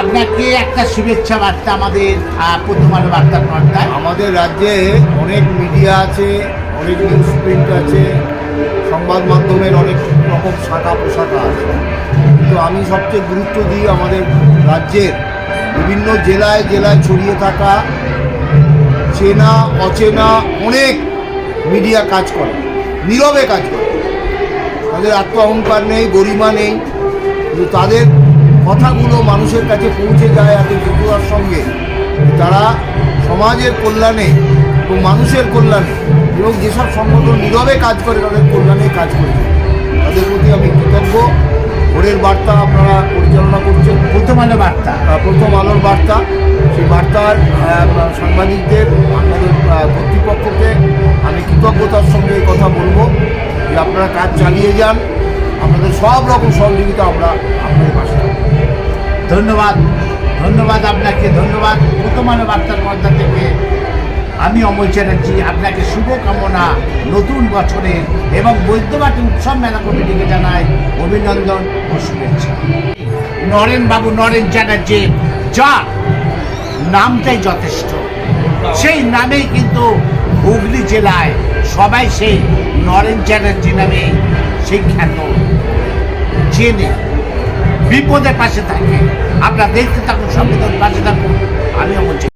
আপনাকে একটা শুভেচ্ছা বার্তা আমাদের প্রথম আলো বার্তার পর্দায় আমাদের রাজ্যে অনেক মিডিয়া আছে, অনেক নিউজ প্রিন্ট আছে, সংবাদ মাধ্যমের অনেক রকম শাখা পোশাখা আছে। কিন্তু আমি সবচেয়ে গুরুত্ব দিই আমাদের রাজ্যের বিভিন্ন জেলায় জেলায় ছড়িয়ে থাকা চেনা, অচেনা অনেক মিডিয়া কাজ করে, নীরবে কাজ করে। তাদের আত্ম অহংকার নেই, গরিমা নেই। কিন্তু তাদের কথাগুলো মানুষের কাছে পৌঁছে যায় এত চতুরার সঙ্গে। তারা সমাজের কল্যাণে এবং মানুষের কল্যাণে এবং যেসব সংগঠন নীরবে কাজ করে তাদের কল্যাণে কাজ করে তাদের প্রতি আমি কৃতজ্ঞ। ভোরের বার্তা আপনারা পরিচালনা করছেন। প্রথম আলো বার্তা। প্রথম আলোর বার্তা। সেই বার্তার সাংবাদিকদের আপনাদের কর্তৃপক্ষকে আমি কৃতজ্ঞতার সঙ্গে কথা বলব যে আপনারা কাজ চালিয়ে যান। আপনাদের সব রকম সহযোগিতা আমরা আপনাদের। ধন্যবাদ। ধন্যবাদ আপনাকে, ধন্যবাদ। আলো বার্তার পর্দা থেকে আমি অমল চ্যাটার্জি, আপনাকে শুভকামনা, নতুন বছরের এবং বৈদ্যবাটি উৎসব মেলা কমিটিকে জানাই অভিনন্দন ও শুভেচ্ছা। নরেন বাবু, নরেন চ্যাটার্জি, যা নামটাই যথেষ্ট। সেই নামেই কিন্তু হুগলি জেলায় সবাই সেই নরেন চ্যাটার্জি নামে সেই খ্যাত। চেনে বিপদের পাশে থাকে। আপনারা দেখতে থাকুন সম্পদের পাশে থাকুন।